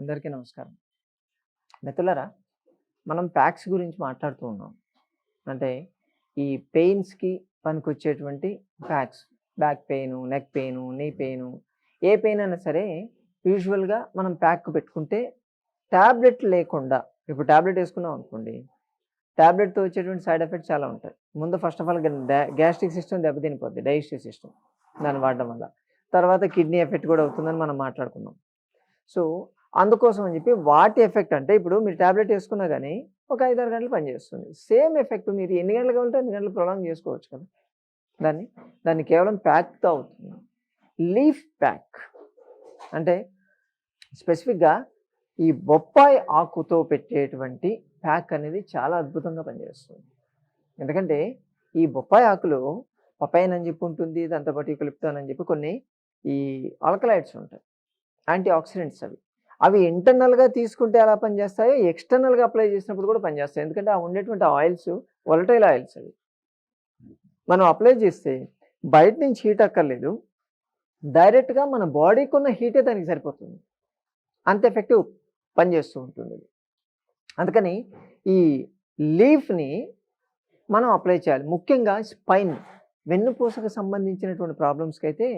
అందరికీ నమస్కారం. మిత్రులరా మనం ప్యాక్స్ గురించి మాట్లాడుతూ ఉన్నాం. అంటే ఈ పెయిన్స్కి పనికొచ్చేటువంటి packs back pain neck pain knee pain ఏ పెయిన్ అయినా సరే యూజువల్గా మనం ప్యాక్ పెట్టుకుంటే ట్యాబ్లెట్ లేకుండా ఇప్పుడు ట్యాబ్లెట్ వేసుకున్నాం అనుకోండి ట్యాబ్లెట్తో వచ్చేటువంటి సైడ్ ఎఫెక్ట్స్ చాలా ఉంటాయి. ముందు first of all gastric system దెబ్బతినిపోద్ది digestive system దాన్ని వాడడం వల్ల. తర్వాత కిడ్నీ ఎఫెక్ట్ కూడా అవుతుందని మనం మాట్లాడుకున్నాం. సో అందుకోసం అని చెప్పి వాటి ఎఫెక్ట్ అంటే ఇప్పుడు మీరు ట్యాబ్లెట్ వేసుకున్నా కానీ ఒక ఐదు ఆరు గంటలు పనిచేస్తుంది సేమ్ ఎఫెక్ట్ మీరు ఎన్ని గంటలు కావాలంటే అన్ని గంటలు ప్రొలాంగ్ చేసుకోవచ్చు కదా. దాన్ని దాన్ని కేవలం ప్యాక్తో అవుతుంది. లీఫ్ ప్యాక్ అంటే స్పెసిఫిక్గా ఈ బొప్పాయి ఆకుతో పెట్టేటువంటి ప్యాక్ అనేది చాలా అద్భుతంగా పనిచేస్తుంది. ఎందుకంటే ఈ బొప్పాయి ఆకులు పపాయిన్ అని చెప్పి ఉంటుంది దాంతోపాటు కలుపుతానని అని చెప్పి కొన్ని ఈ ఆల్కలైడ్స్ ఉంటాయి. యాంటీ ఆక్సిడెంట్స్ అవి. అవి ఇంటర్నల్గా తీసుకుంటే ఎలా పనిచేస్తాయో ఎక్స్టర్నల్గా అప్లై చేసినప్పుడు కూడా పనిచేస్తాయి. ఎందుకంటే ఆ ఉండేటువంటి ఆయిల్స్ వొలటైల్ ఆయిల్స్ అవి. మనం అప్లై చేస్తే బయట నుంచి హీట్ అక్కర్లేదు. డైరెక్ట్గా మన బాడీకి ఉన్న హీటే దానికి సరిపోతుంది. అంత ఎఫెక్టివ్ పనిచేస్తూ ఉంటుంది. అందుకని ఈ లీఫ్ని మనం అప్లై చేయాలి. ముఖ్యంగా స్పైన్ వెన్నుపూసకు సంబంధించినటువంటి ప్రాబ్లమ్స్కి అయితే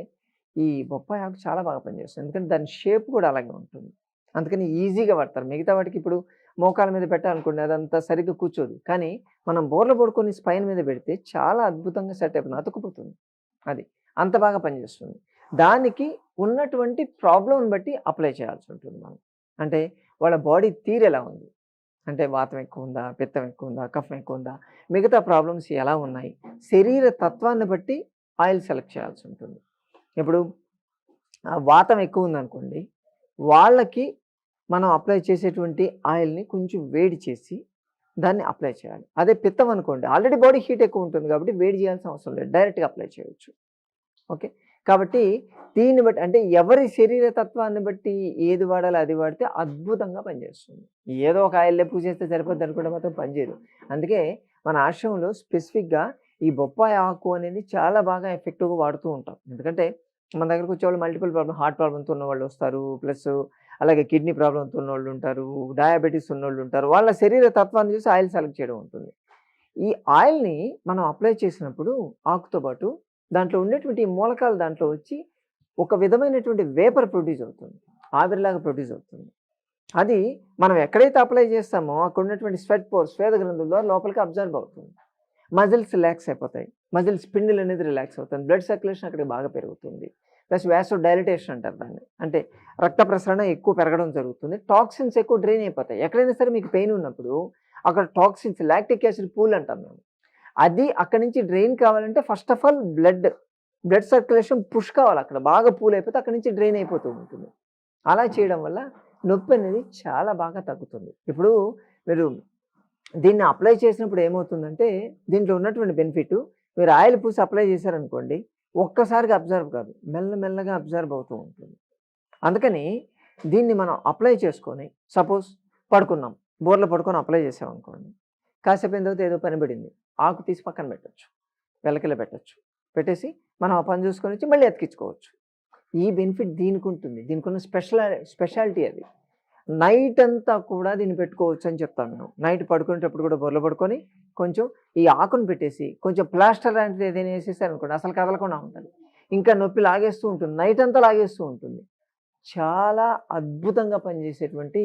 ఈ బొప్పాయి ఆకు చాలా బాగా పనిచేస్తుంది. ఎందుకంటే దాని షేప్ కూడా అలాగే ఉంటుంది. అందుకని ఈజీగా పడతారు మిగతా వాటికి ఇప్పుడు మోకాల మీద పెట్టాలనుకోండి అదంతా సరిగ్గా కూర్చోదు. కానీ మనం బోర్ల పడుకొని స్పైన్ మీద పెడితే చాలా అద్భుతంగా సెట్ అయిపోతుంది అతుకుపోతుంది అది అంత బాగా పనిచేస్తుంది. దానికి ఉన్నటువంటి ప్రాబ్లంని బట్టి అప్లై చేయాల్సి ఉంటుంది మనం. అంటే వాళ్ళ బాడీ తీరు ఎలా ఉంది? అంటే వాతం ఎక్కువ ఉందా? పిత్తం ఎక్కువ ఉందా? కఫం ఎక్కువ ఉందా? మిగతా ప్రాబ్లమ్స్ ఎలా ఉన్నాయి? శరీర తత్వాన్ని బట్టి ఆయిల్ సెలెక్ట్ చేయాల్సి ఉంటుంది. ఇప్పుడు వాతం ఎక్కువ ఉందనుకోండి వాళ్ళకి మనం అప్లై చేసేటువంటి ఆయిల్ని కొంచెం వేడి చేసి దాన్ని అప్లై చేయాలి. అదే పిత్తం అనుకోండి ఆల్రెడీ బాడీ హీట్ ఎక్కువ ఉంటుంది కాబట్టి వేడి చేయాల్సిన అవసరం లేదు. డైరెక్ట్గా అప్లై చేయవచ్చు ఓకే? కాబట్టి దీన్ని బట్టి అంటే ఎవరి శరీర తత్వాన్ని బట్టి ఏది వాడాలో అది వాడితే అద్భుతంగా పనిచేస్తుంది. ఏదో ఒక ఆయిల్లో పూజ చేస్తే సరిపోద్ది అనుకుంటే మాత్రం పనిచేయదు అందుకే మన ఆశ్రమంలో స్పెసిఫిక్గా ఈ బొప్పాయి ఆకు అనేది చాలా బాగా ఎఫెక్టివ్గా వాడుతూ ఉంటాం. ఎందుకంటే మన దగ్గరకు వచ్చే వాళ్ళు మల్టిపుల్ ప్రాబ్లమ్ హార్ట్ ప్రాబ్లమ్తో ఉన్న వాళ్ళు వస్తారు. ప్లస్ అలాగే కిడ్నీ ప్రాబ్లమ్తో ఉన్న వాళ్ళు ఉంటారు డయాబెటీస్ ఉన్న వాళ్ళు ఉంటారు. వాళ్ళ శరీర తత్వాన్ని చూసి ఆయిల్ సెలెక్ట్ చేయడం ఉంటుంది. ఈ ఆయిల్ని మనం అప్లై చేసినప్పుడు ఆకుతో పాటు దాంట్లో ఉండేటువంటి మూలకాలు దాంట్లో వచ్చి ఒక విధమైనటువంటి వేపర్ ప్రొడ్యూస్ అవుతుంది. ఆవిరిలాగా ప్రొడ్యూస్ అవుతుంది. అది మనం ఎక్కడైతే అప్లై చేస్తామో అక్కడ ఉన్నటువంటి స్వెట్ పోర్ స్వేద గ్రంథుల ద్వారా లోపలికి అబ్జర్వ్ అవుతుంది. మజిల్స్ రిలాక్స్ అయిపోతాయి. మజిల్ స్పిండిల్ అనేది రిలాక్స్ అవుతుంది బ్లడ్ సర్క్యులేషన్ అక్కడికి బాగా పెరుగుతుంది. ప్లస్ వ్యాసో డైలిటేషన్ అంటారు దాన్ని. అంటే రక్త ప్రసరణ ఎక్కువ పెరగడం జరుగుతుంది. టాక్సిన్స్ ఎక్కువ డ్రైన్ అయిపోతాయి. ఎక్కడైనా సరే మీకు పెయిన్ ఉన్నప్పుడు అక్కడ టాక్సిన్స్ లాక్టిక్ యాసిడ్ పూల్ అంటాం మేము. అది అక్కడి నుంచి డ్రైన్ కావాలంటే first of all blood blood circulation push కావాలి అక్కడ. బాగా పూల్ అయిపోతే అక్కడి నుంచి డ్రైన్ అయిపోతూ ఉంటుంది. అలా చేయడం వల్ల నొప్పి అనేది చాలా బాగా తగ్గుతుంది. ఇప్పుడు మీరు దీన్ని అప్లై చేసినప్పుడు ఏమవుతుందంటే దీంట్లో ఉన్నటువంటి బెనిఫిట్ మీరు ఆయిల్ పూసి అప్లై చేశారనుకోండి ఒక్కసారిగా అబ్జర్వ్ కాదు మెల్లమెల్లగా అబ్జర్వ్ అవుతూ ఉంటుంది. అందుకని దీన్ని మనం అప్లై చేసుకొని సపోజ్ పడుకున్నాం బోర్లో పడుకొని అప్లై చేసామనుకోండి కాసేపు అయిన తర్వాత ఏదో పని పడింది ఆకు తీసి పక్కన పెట్టచ్చు వెలకిలో పెట్టచ్చు పెట్టేసి మనం ఆ పని చూసుకొని వచ్చి మళ్ళీ ఎతికించుకోవచ్చు. ఈ బెనిఫిట్ దీనికి ఉంటుంది దీనికి ఉన్న స్పెషల్ స్పెషాలిటీ అది. నైట్ అంతా కూడా దీన్ని పెట్టుకోవచ్చు అని చెప్తాం మేము నైట్ పడుకునేటప్పుడు కూడా బొర్ర పడుకొని కొంచెం ఈ ఆకును పెట్టేసి కొంచెం ప్లాస్టర్ లాంటిది ఏదైనా వేసేసారనుకోండి అసలు కదలకుండా ఉంటుంది. ఇంకా నొప్పి లాగేస్తూ ఉంటుంది. నైట్ అంతా లాగేస్తూ ఉంటుంది. చాలా అద్భుతంగా పనిచేసేటువంటి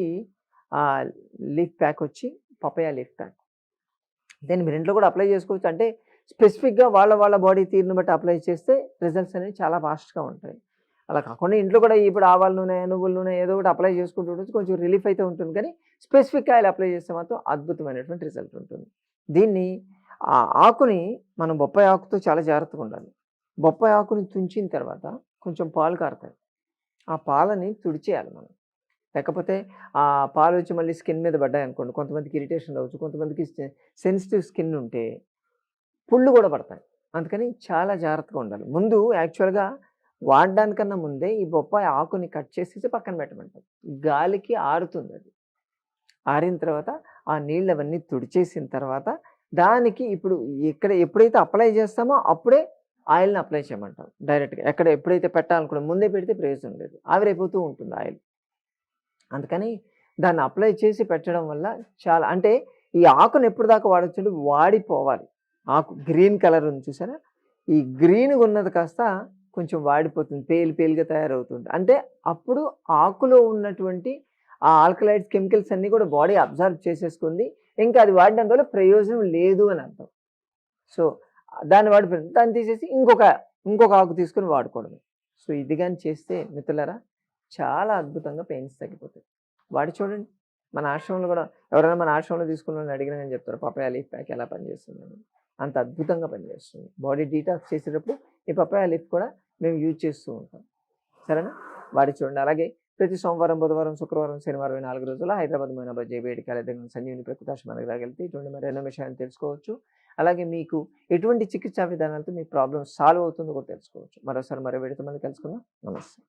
లీఫ్ ప్యాక్ వచ్చి పపయా లీఫ్ ప్యాక్. దాన్ని మీరు ఇంట్లో కూడా అప్లై చేసుకోవచ్చు. అంటే స్పెసిఫిక్గా వాళ్ళ వాళ్ళ బాడీ తీరుని బట్టి అప్లై చేస్తే రిజల్ట్స్ అనేవి చాలా ఫాస్ట్గా ఉంటాయి. అలా కాకుండా ఇంట్లో కూడా ఇప్పుడు ఆవాల నూనె నువ్వుల నూనె ఏదో ఒకటి అప్లై చేసుకుంటూ ఉండొచ్చు. కొంచెం రిలీఫ్ అయితే ఉంటుంది. కానీ స్పెసిఫిక్ ఆయిల్ అప్లై చేస్తే మాత్రం అద్భుతమైనటువంటి రిజల్ట్ ఉంటుంది. దీన్ని ఆ ఆకుని మనం బొప్పాయి ఆకుతో చాలా జాగ్రత్తగా ఉండాలి. బొప్పాయి ఆకుని తుంచిన తర్వాత కొంచెం పాలు కారుతాయి ఆ పాలని తుడిచేయాలి మనం. లేకపోతే ఆ పాలు వచ్చి మళ్ళీ స్కిన్ మీద పడ్డాయి అనుకోండి. కొంతమందికి ఇరిటేషన్ అవ్వచ్చు కొంతమందికి సెన్సిటివ్ స్కిన్ ఉంటే పుళ్ళు కూడా పడతాయి. అందుకని చాలా జాగ్రత్తగా ఉండాలి. ముందు యాక్చువల్గా వాడడానికన్నా ముందే ఈ బొప్పాయి ఆకుని కట్ చేసేసి పక్కన పెట్టమంటారు గాలికి ఆరుతుంది అది ఆరిన తర్వాత ఆ నీళ్ళు అవన్నీ తుడిచేసిన తర్వాత దానికి ఇప్పుడు ఎక్కడ ఎప్పుడైతే అప్లై చేస్తామో అప్పుడే ఆయిల్ని అప్లై చేయమంటాం డైరెక్ట్గా. ఎక్కడ ఎప్పుడైతే పెట్టాలనుకున్నా ముందే పెడితే ప్రయోజనం లేదు. ఆవిరైపోతూ ఉంటుంది ఆయిల్. అందుకని దాన్ని అప్లై చేసి పెట్టడం వల్ల చాలా అంటే ఈ ఆకును ఎప్పుడు దాకా వాడొచ్చు వాడిపోవాలి. ఆకు గ్రీన్ కలర్ ఉంది చూసారా? ఈ గ్రీన్గా ఉన్నది కాస్త కొంచెం వాడిపోతుంది పేలు పేలుగా తయారవుతుంది. అంటే అప్పుడు ఆకులో ఉన్నటువంటి ఆ ఆల్కలైడ్స్ కెమికల్స్ అన్నీ కూడా బాడీ అబ్జర్వ్ చేసేసుకుంది. ఇంకా అది వాడడం వల్ల ప్రయోజనం లేదు అని అర్థం. సో దాన్ని వాడిపోయింది దాన్ని తీసేసి ఇంకొక ఇంకొక ఆకు తీసుకొని వాడుకోవడమే. సో ఇది కానీ చేస్తే మిత్రులరా చాలా అద్భుతంగా పెయిన్స్ తగ్గిపోతాయి. వాడి చూడండి. మన ఆశ్రమంలో కూడా ఎవరైనా మన ఆశ్రమంలో తీసుకున్న అడిగినా నేను చెప్తారు పపాయా లీఫ్ ప్యాక్ ఎలా పనిచేస్తుందని అంత అద్భుతంగా పనిచేస్తుంది. బాడీ డీటాక్స్ చేసేటప్పుడు ఈ పపాయా లీఫ్ కూడా మేము యూజ్ చేస్తూ ఉంటాం. సరేనా? వాడి చూడండి. అలాగే ప్రతి సోమవారం బుధవారం శుక్రవారం శనివారం నాలుగు రోజులు హైదరాబాద్ మైనాబాద్ జేబీఐడి కాలేజ్ దగ్గర సంజీవిని ప్రకృతాశ్రమానికి రాగలిగితే ఇటువంటి మరి ఎన్నో విషయాన్ని తెలుసుకోవచ్చు. అలాగే మీకు ఎటువంటి చికిత్సా విధానాలతో మీ ప్రాబ్లమ్ సాల్వ్ అవుతుందో కూడా తెలుసుకోవచ్చు. మరోసారి మరో విడత మంది కలుసుకుందాం. నమస్తే.